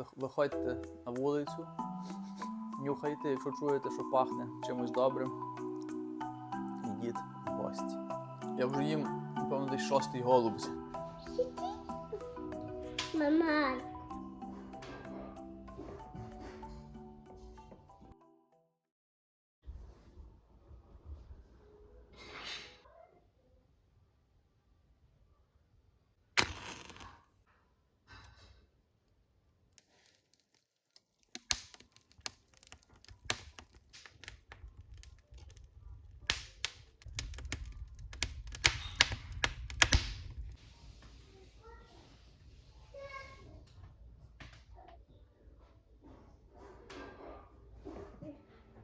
вих- виходьте на вулицю, нюхайте, якщо чуєте, що пахне чимось добрим. Ідіть в гості. Я вже їм, напевно, десь шостий голубці. Мама.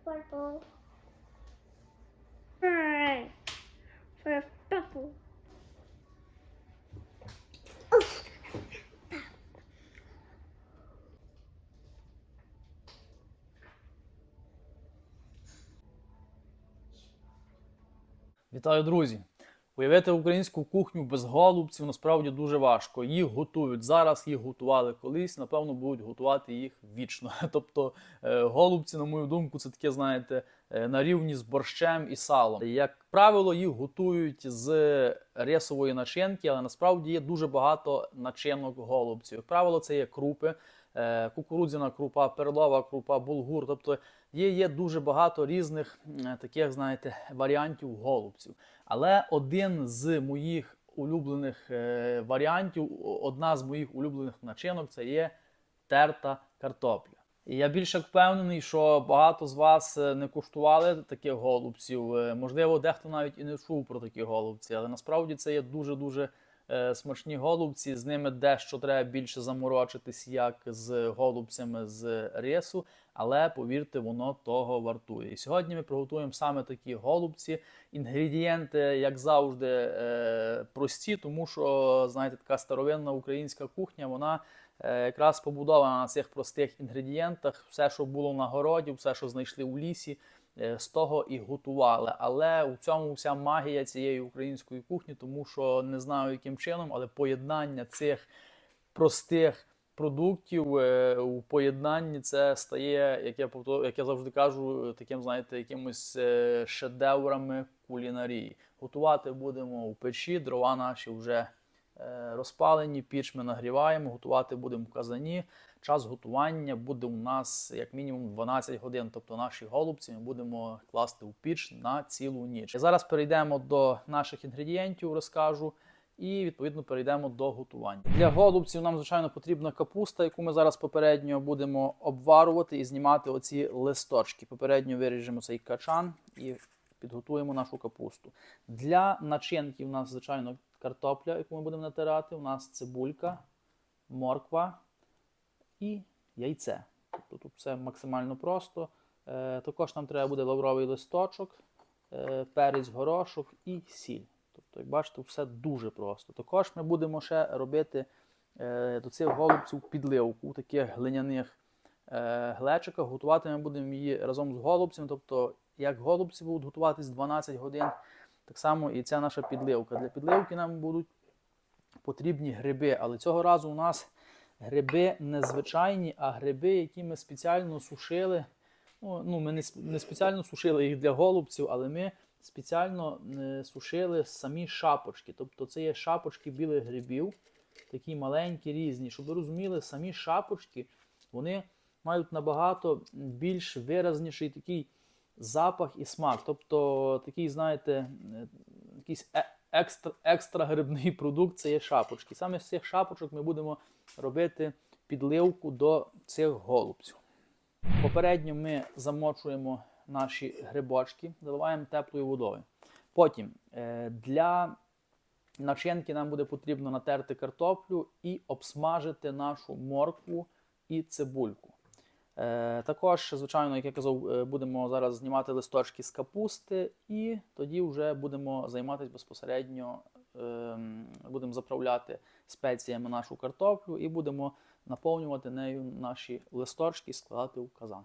Purple. Alright. For purple. Вітаю, друзі! Уявити українську кухню без голубців насправді дуже важко. Їх готують зараз, їх готували колись, напевно, будуть готувати їх вічно. Тобто е, голубці, на мою думку, це таке, знаєте, е, на рівні з борщем і салом. Як правило, їх готують з рисової начинки, але насправді є дуже багато начинок голубців. Як правило, це є крупи, е, кукурудзяна крупа, перлова крупа, булгур. Тобто є, є дуже багато різних е, таких, знаєте, варіантів голубців. Але один з моїх улюблених е, варіантів, одна з моїх улюблених начинок це є терта картопля. Я більше впевнений, що багато з вас е, не куштували таких голубців. Можливо, дехто навіть і не чув про такі голубці, але насправді це є дуже-дуже е, смачні голубці. З ними дещо треба більше заморочитись, як з голубцями з рису. Але повірте, воно того вартує. І сьогодні ми приготуємо саме такі голубці. Інгредієнти, як завжди, е, прості, тому що знаєте, така старовинна українська кухня, вона е, якраз побудована на цих простих інгредієнтах. Все, що було на городі, все, що знайшли у лісі, е, з того і готували. Але у цьому вся магія цієї української кухні, тому що не знаю, яким чином, але поєднання цих простих продуктів е, у поєднанні це стає, як я як я завжди кажу, таким, знаєте, якимось е, шедеврами кулінарії. Готувати будемо у печі, дрова наші вже е, розпалені, піч ми нагріваємо, готувати будемо в казані. Час готування буде у нас як мінімум 12 годин. Тобто наші голубці ми будемо класти у піч на цілу ніч. Зараз перейдемо до наших інгредієнтів, розкажу. І відповідно перейдемо до готування. Для голубців нам звичайно потрібна капуста, яку ми зараз попередньо будемо обварувати і знімати оці листочки. Попередньо виріжемо цей качан і підготуємо нашу капусту. Для начинки у нас звичайно картопля, яку ми будемо натирати. У нас цибулька, морква і яйце. Тобто тут все максимально просто. Е, також нам треба буде лавровий листочок, е, перець, горошок і сіль. Тобто, як бачите, все дуже просто. Також ми будемо ще робити е, до цих голубців підливку у таких глиняних е, глечиках. Готувати ми будемо її разом з голубцями. Тобто, як голубці будуть готуватись 12 годин, так само і ця наша підливка. Для підливки нам будуть потрібні гриби, але цього разу у нас гриби не звичайні, а гриби, які ми спеціально сушили. Ну, ми не, не спеціально сушили їх для голубців, але ми спеціально е, сушили самі шапочки. Тобто це є шапочки білих грибів, такі маленькі, різні. Щоб ви розуміли, самі шапочки вони мають набагато більш виразніший такий запах і смак. Тобто такий, знаєте, е, якийсь е- екстра, екстра грибний продукт це є шапочки. Саме з цих шапочок ми будемо робити підливку до цих голубців. Попередньо ми замочуємо наші грибочки, заливаємо теплою водою. Потім е, для начинки нам буде потрібно натерти картоплю і обсмажити нашу моркву і цибульку. Е, також, звичайно, як я казав, е, будемо зараз знімати листочки з капусти, і тоді вже будемо займатися безпосередньо, ем, будемо заправляти спеціями нашу картоплю і будемо наповнювати нею наші листочки складати у казан.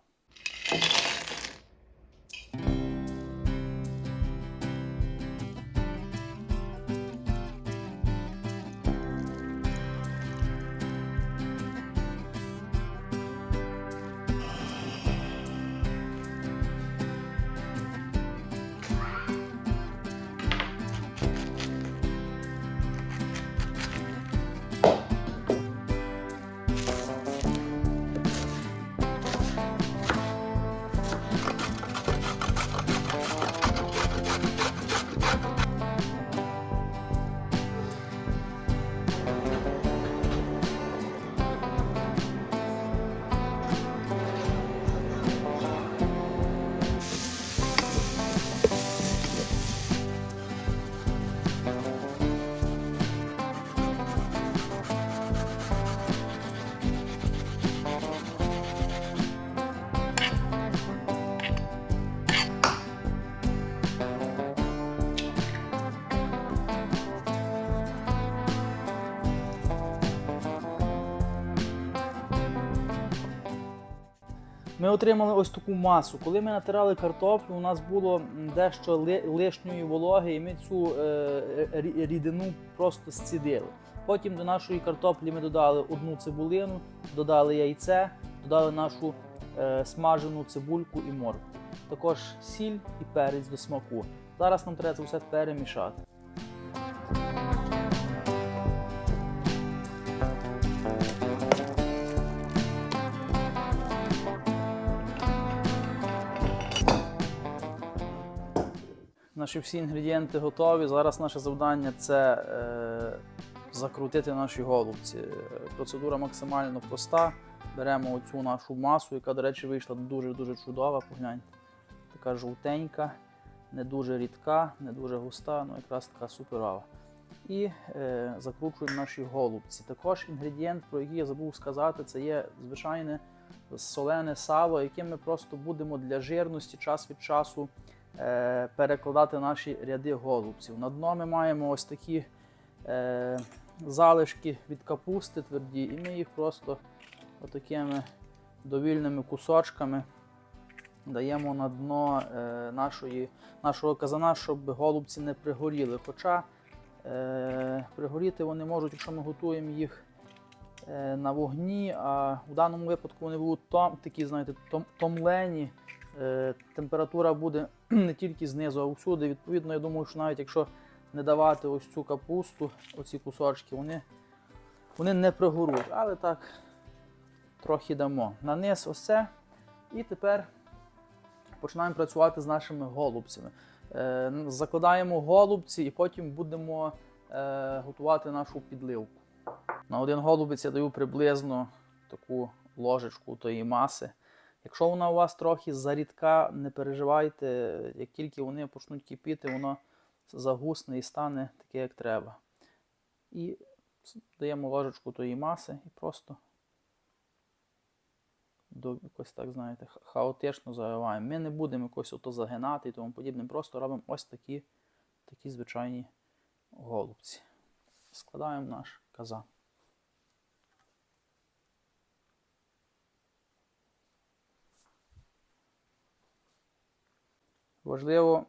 Ми отримали ось таку масу. Коли ми натирали картоплю, у нас було дещо лишньої вологи, і ми цю е, рідину просто зцідили. Потім до нашої картоплі ми додали одну цибулину, додали яйце, додали нашу е, смажену цибульку і моркву. Також сіль і перець до смаку. Зараз нам треба це все перемішати. Наші всі інгредієнти готові. Зараз наше завдання це е, закрутити наші голубці. Процедура максимально проста. Беремо оцю нашу масу, яка, до речі, вийшла дуже-дуже чудова. Погляньте. Така жовтенька, не дуже рідка, не дуже густа, ну якраз така суперова. І е, закручуємо наші голубці. Також інгредієнт, про який я забув сказати, це є звичайне солене сало, яке ми просто будемо для жирності час від часу перекладати наші ряди голубців. На дно ми маємо ось такі е, залишки від капусти тверді, і ми їх просто отакими довільними кусочками даємо на дно е, нашої, нашого казана, щоб голубці не пригоріли. Хоча е, пригоріти вони можуть, якщо ми готуємо їх е, на вогні, а в даному випадку вони будуть том, такі, знаєте, том, томлені. Е, температура буде не тільки знизу, а всюди. Відповідно, я думаю, що навіть якщо не давати ось цю капусту, оці кусочки, вони, вони не пригоруть. Але так, трохи дамо. На низ ось це. І тепер починаємо працювати з нашими голубцями. Е, закладаємо голубці і потім будемо е, готувати нашу підливку. На один голубець я даю приблизно таку ложечку тої маси. Якщо вона у вас трохи зарідка, не переживайте, як тільки вони почнуть кипіти, воно загусне і стане таке, як треба. І даємо ложечку тої маси і просто до якось так, знаєте, хаотично заливаємо. Ми не будемо якось ото загинати і тому подібне. Просто робимо ось такі, такі звичайні голубці. Складаємо наш казан. Важливо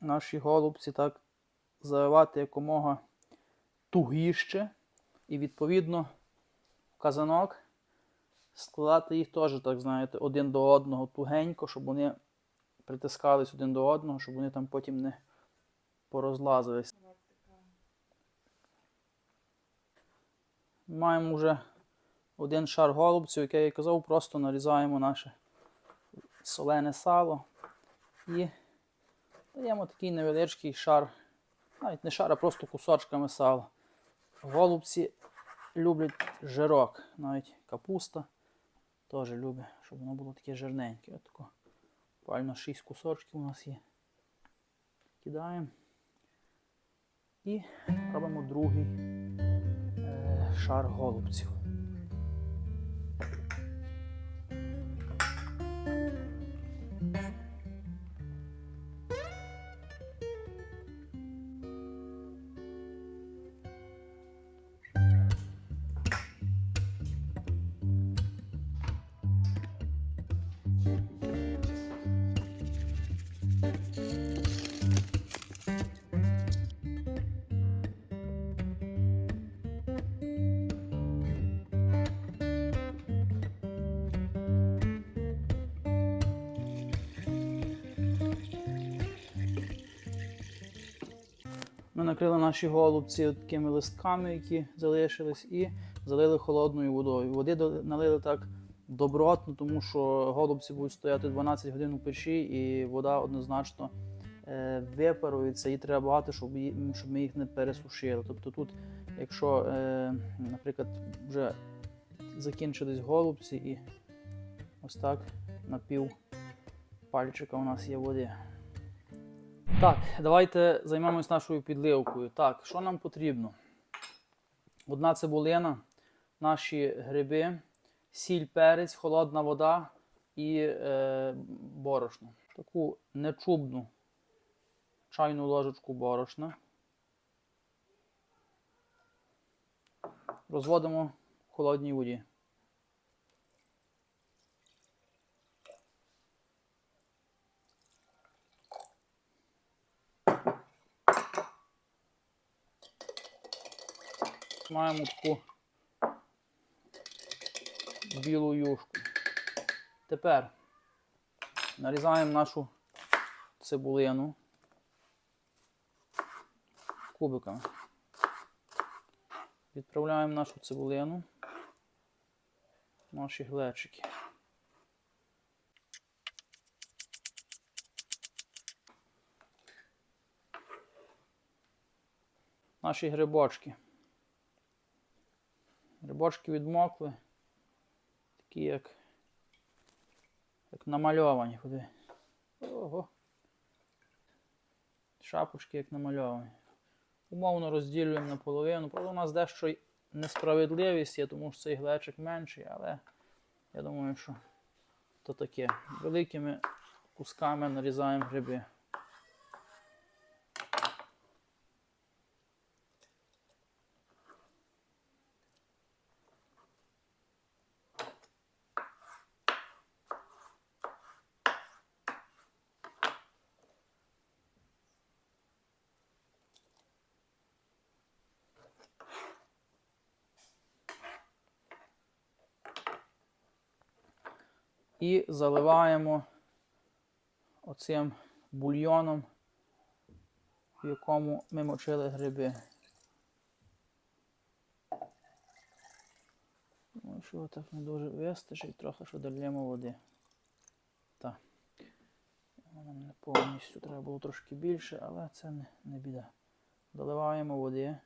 наші голубці так заливати якомога тугіще і відповідно в казанок складати їх теж, так знаєте, один до одного тугенько, щоб вони притискались один до одного, щоб вони там потім не порозлазились. Маємо вже один шар голубців, який я казав, просто нарізаємо наше солене сало і даємо такий невеличкий шар, навіть не шар, а просто кусочками сала. Голубці люблять жирок, навіть капуста теж любить, щоб воно було таке жирненьке. От тако. Буквально 6 кусочків у нас є. Кидаємо. І робимо другий е, шар голубців. Накрили наші голубці такими листками, які залишились, і залили холодною водою. Води налили так добротно, тому що голубці будуть стояти 12 годин у печі, і вода однозначно е, випарується, і треба багато, щоб, щоб ми їх не пересушили. Тобто тут, якщо, е, наприклад, вже закінчились голубці, і ось так на пів пальчика у нас є води. Так, давайте займемось нашою підливкою. Так, що нам потрібно? Одна цибулина, наші гриби, сіль, перець, холодна вода і е, борошно. Таку нечубну чайну ложечку борошна. Розводимо в холодній воді. Маємо таку білу юшку. Тепер нарізаємо нашу цибулину кубиками. Відправляємо нашу цибулину наші глечики. Наші грибочки. Грибочки відмокли. Такі як, як намальовані. Куди? Ого. Шапочки як намальовані. Умовно розділюємо на половину. Правда, у нас дещо несправедливість є, тому що цей глечик менший, але я думаю, що то таке. Великими кусками нарізаємо гриби. І заливаємо оцим бульйоном, в якому ми мочили гриби. Ну, що так не дуже вистачить, трохи що дольємо води. Так. Воно не повністю треба було трошки більше, але це не, не біда. Доливаємо води.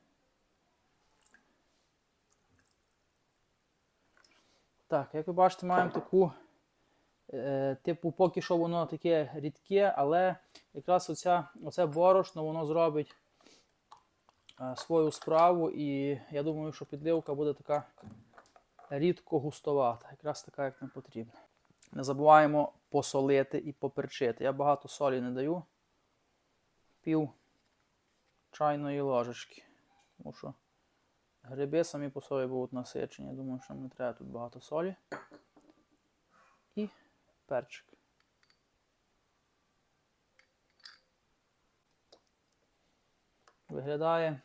Так, як ви бачите, маємо таку типу, поки що воно таке рідке, але якраз оця, оце борошно воно зробить е, свою справу, і я думаю, що підливка буде така рідко густовата, якраз така, як нам потрібно. Не забуваємо посолити і поперчити. Я багато солі не даю. Пів чайної ложечки. Тому що гриби самі по собі будуть насичені. Я думаю, що нам не треба тут багато солі. І перчик. Виглядає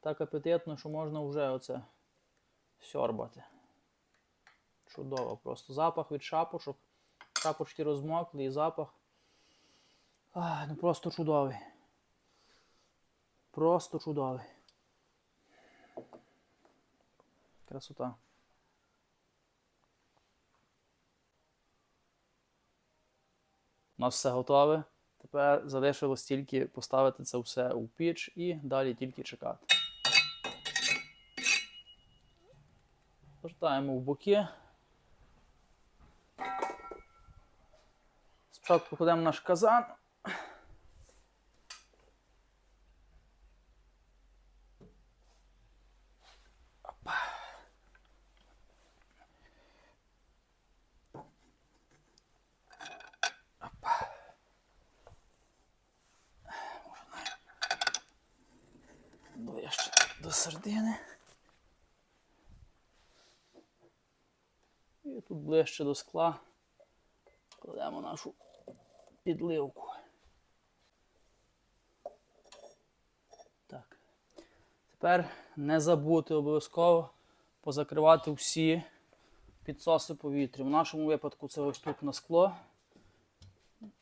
так апетитно, що можна вже оце сьорбати. Чудово просто. Запах від шапочок. Шапочки розмокли і запах. А, ну просто чудовий. Просто чудовий. Красота. У нас все готове. Тепер залишилось тільки поставити це все у піч і далі тільки чекати. Повертаємо в боки. Спочатку кладемо наш казан. До середини. І тут ближче до скла кладемо нашу підливку. Так. Тепер не забути обов'язково позакривати всі підсоси повітря. В нашому випадку це ось тут на скло.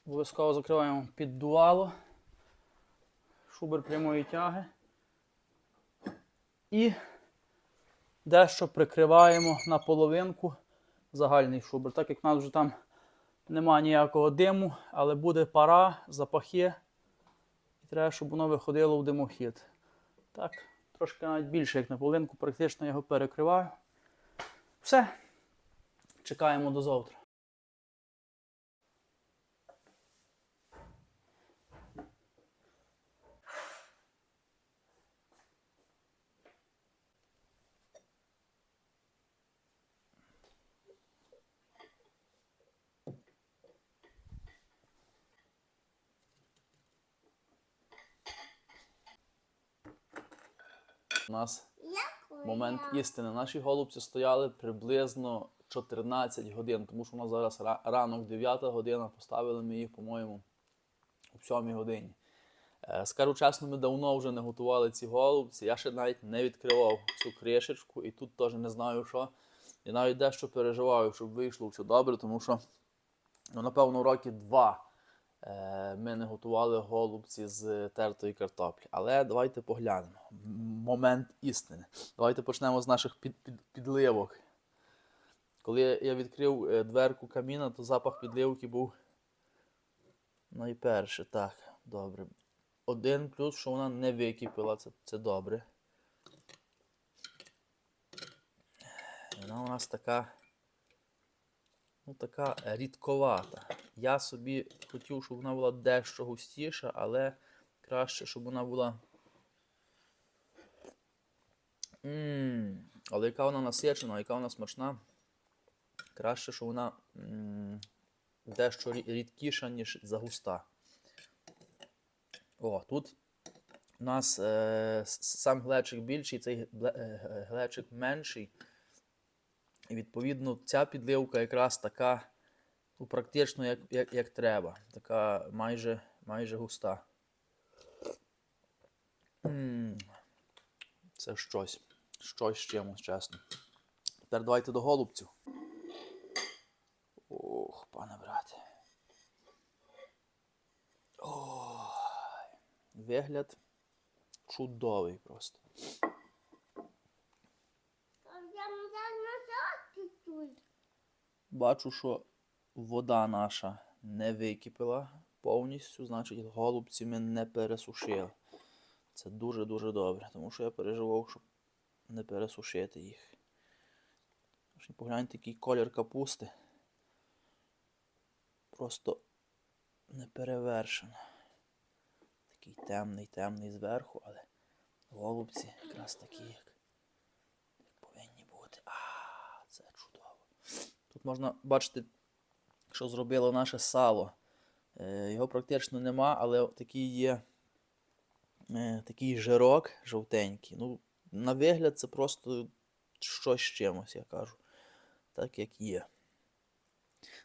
Обов'язково закриваємо піддувало, шубер прямої тяги. І дещо прикриваємо на половинку загальний шубер. Так як в нас вже там нема ніякого диму, але буде пара, запахи. І треба, щоб воно виходило в димохід. Так, трошки навіть більше, як на половинку, практично його перекриваю. Все. Чекаємо до завтра. У нас момент істини. Наші голубці стояли приблизно 14 годин, тому що у нас зараз ранок 9 година, поставили ми їх, по-моєму, о 7 годині. Е, Скажу чесно, ми давно вже не готували ці голубці. Я ще навіть не відкривав цю кришечку і тут теж не знаю що. І навіть дещо переживаю, щоб вийшло все добре, тому що, ну, напевно, роки два ми не готували голубці з тертої картоплі. Але давайте поглянемо. Момент істини. Давайте почнемо з наших під, під, підливок. Коли я відкрив е, дверку каміна, то запах підливки був найперше. Так, добре. Один плюс, що вона не википіла, це, це добре. Вона у нас така, ну, така рідковата. Я собі хотів, щоб вона була дещо густіша, але краще, щоб вона була. Ммм, але яка вона насичена, яка вона смачна. Краще, щоб вона м, дещо рідкіша, ніж загуста. О, тут у нас е, сам глечик більший, цей е, глечик менший. І відповідно ця підливка якраз така, ну, практично як, як, як треба. Така майже, майже густа. м Це щось. Щось з чимось, чесно. Тепер давайте до голубців. Ох, пане брате. Ой, вигляд чудовий просто. Бачу, що вода наша не википіла повністю, значить голубці ми не пересушили. Це дуже-дуже добре, тому що я переживав, щоб не пересушити їх. Погляньте, який колір капусти. Просто неперевершено. Такий темний, темний зверху, але голубці якраз такі, як повинні бути. А, це чудово. Тут можна бачити, що зробило наше сало. Е, Його практично нема, але такий є е, такий жирок жовтенький. Ну, на вигляд це просто щось з чимось, я кажу. Так як є.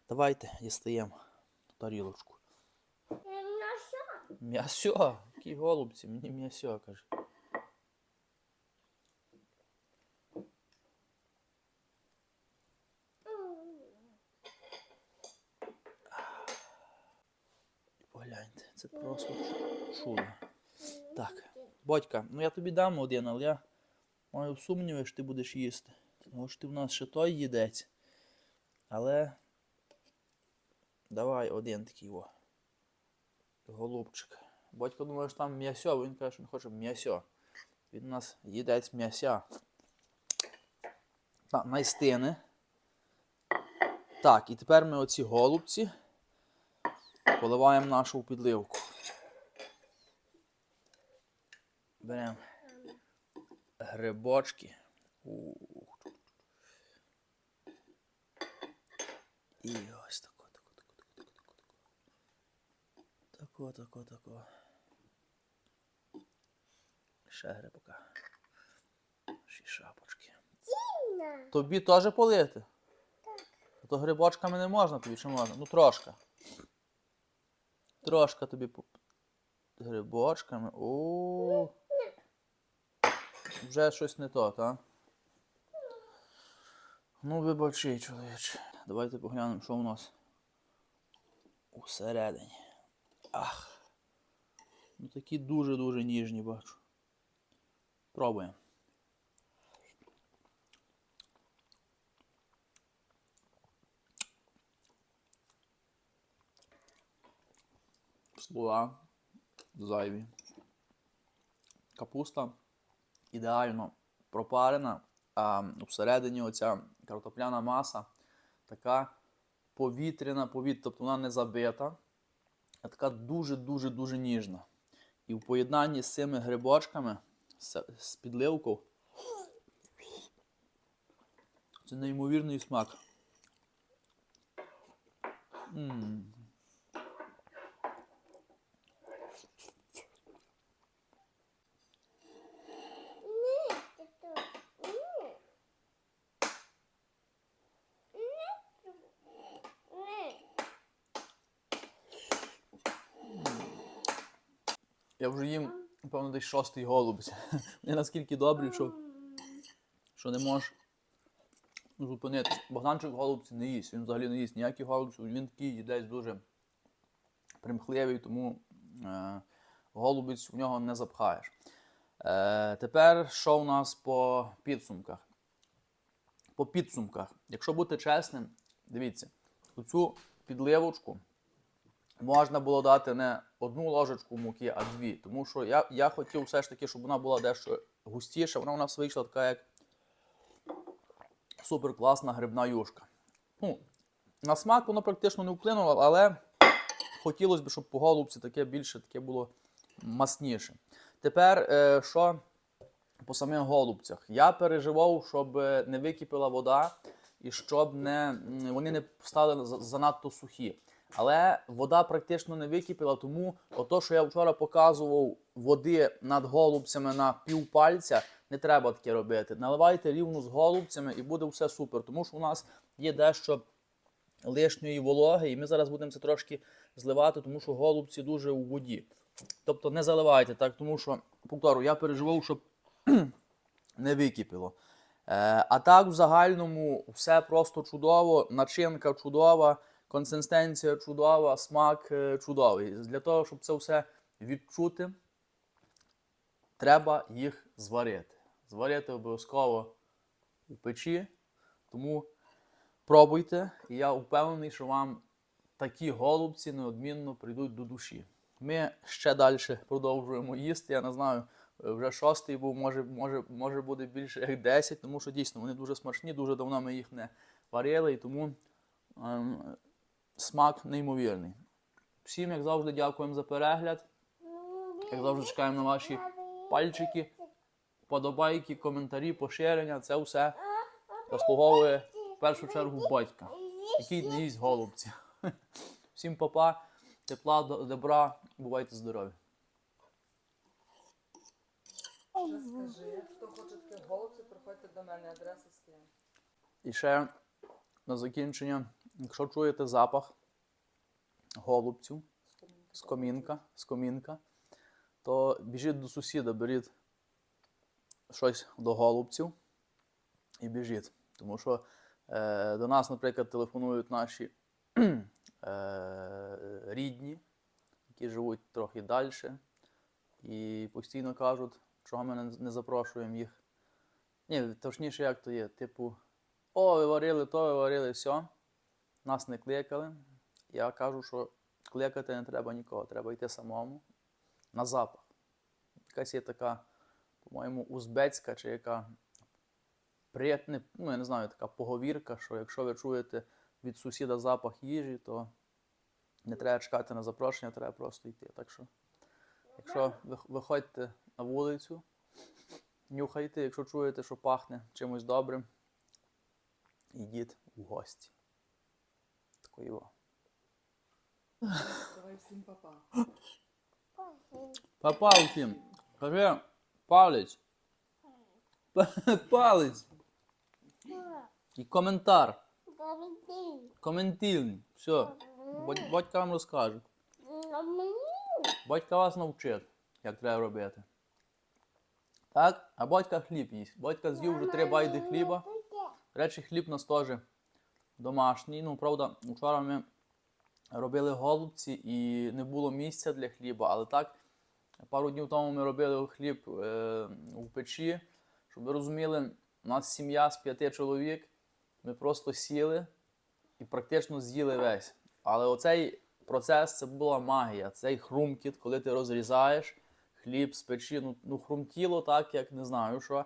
Давайте дістаємо тарілочку. Назад. М'ясо, які голубці, мені м'ясо каже. Погляньте, це просто чу- чудо. Так, батька, ну я тобі дам один, але я маю сумніви, що ти будеш їсти. Тому що ти в нас ще той їдець. Але давай один такий о. Голубчик. Батько думає, що там м'ясо, він каже, що він хоче м'ясо. Він у нас їдець м'яся. Так, найстине. Так, і тепер ми оці голубці поливаємо нашу підливку. Беремо грибочки. Ух. І ось тако, тако, тако, тако, тако, тако. Тако, тако, тако. Ще грибка. Ще шапочки. Тобі теж полити? Так. То грибочками не можна тобі, чи можна? Ну трошка. Трошка тобі по... грибочками. О. Вже щось не то, так? Ну, вибачай, чоловіче. Давайте поглянемо, що у нас усередині. Ах. Ну такі дуже-дуже ніжні бачу. Пробуємо. слова зайві. Капуста ідеально пропарена, а всередині оця картопляна маса така повітряна, повітря, тобто вона не забита, а така дуже-дуже-дуже ніжна. І в поєднанні з цими грибочками, з, підливкою, це неймовірний смак. М. Ні, це то. Ні. Ні. Ні. Я вже їм, напевно, десь шостий голубець. Вони наскільки добрі, що, що не можеш зупинитись. Богданчик голубці не їсть. Він взагалі не їсть ніякі голубці. Він такий десь дуже примхливий, тому е, голубець в нього не запхаєш. Е, тепер що у нас по підсумках? По підсумках, якщо бути чесним, дивіться, цю підливочку можна було дати не одну ложечку муки, а дві. Тому що я, я хотів все ж таки, щоб вона була дещо густіша. Вона у нас вийшла така, як супер класна грибна юшка. Ну, на смак воно практично не вплинуло, але хотілося б, щоб по голубці таке більше таке було масніше. Тепер, е, що по самих голубцях? Я переживав, щоб не википіла вода і щоб не, вони не стали занадто сухі. Але вода практично не википіла, тому ото, що я вчора показував води над голубцями на пів пальця, не треба таке робити. Наливайте рівно з голубцями і буде все супер. Тому що у нас є дещо лишньої вологи, і ми зараз будемо це трошки зливати, тому що голубці дуже у воді. Тобто не заливайте так, тому що, повторю, я переживав, щоб не википіло. Е, а так, в загальному, все просто чудово, начинка чудова, консистенція чудова, смак е, чудовий. Для того, щоб це все відчути, треба їх зварити. Зварити обов'язково у печі. Тому пробуйте, і я впевнений, що вам такі голубці неодмінно прийдуть до душі. Ми ще далі продовжуємо їсти. Я не знаю, е, вже шостий був, може, може, може буде більше як 10, тому що дійсно вони дуже смачні, дуже давно ми їх не варили, і тому ем, смак неймовірний. Всім, як завжди, дякуємо за перегляд. Як завжди, чекаємо на ваші пальчики, подобайки, коментарі, поширення. Це все заслуговує в першу чергу батька, який не їсть голубці. Всім папа, тепла, до- добра, бувайте здорові. Скажи, хто хоче таке голубці, приходьте до мене, адреса скину. І ще на закінчення, якщо чуєте запах голубців з комінка, з комінка, то біжіть до сусіда, беріть щось до голубців і біжіть. Тому що е, до нас, наприклад, телефонують наші е, рідні, які живуть трохи далі, і постійно кажуть, чого ми не запрошуємо їх. Ні, точніше, як то є, типу, о, ви варили то, ви варили все. Нас не кликали. Я кажу, що кликати не треба нікого, треба йти самому на запах. Якась є така, по-моєму, узбецька чи яка приятне, ну я не знаю, така поговірка, що якщо ви чуєте від сусіда запах їжі, то не треба чекати на запрошення, треба просто йти. Так що, якщо ви виходьте на вулицю, нюхайте, якщо чуєте, що пахне чимось добрим, йдіть у гості. Такої. Давай всім папа. Папа всім, кажи палець. Палець. І коментар. Коментильний. Все. Батька вам розкаже. Батька вас навчить, як треба робити. Так? А батька хліб їсть. Батька з'їв вже три байди хліба. Речі, хліб нас теж домашній. Ну, правда, вчора ми робили голубці і не було місця для хліба, але так, пару днів тому ми робили хліб е, у печі. Щоб ви розуміли, у нас сім'я з п'яти чоловік. Ми просто сіли і практично з'їли весь. Але оцей процес це була магія. Цей хрумкіт, коли ти розрізаєш хліб з печі, ну, ну хрумтіло так, як не знаю що.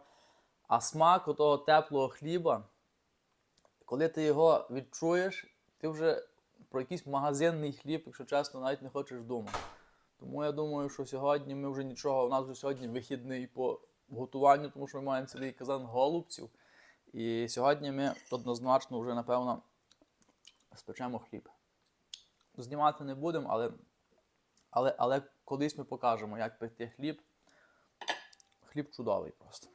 А смак отого теплого хліба, коли ти його відчуєш, ти вже про якийсь магазинний хліб, якщо чесно, навіть не хочеш думати. Тому я думаю, що сьогодні ми вже нічого, у нас вже сьогодні вихідний по готуванню, тому що ми маємо цілий казан голубців. І сьогодні ми однозначно вже, напевно, спечемо хліб. Знімати не будемо, але, але, але колись ми покажемо, як пекти хліб. Хліб чудовий просто.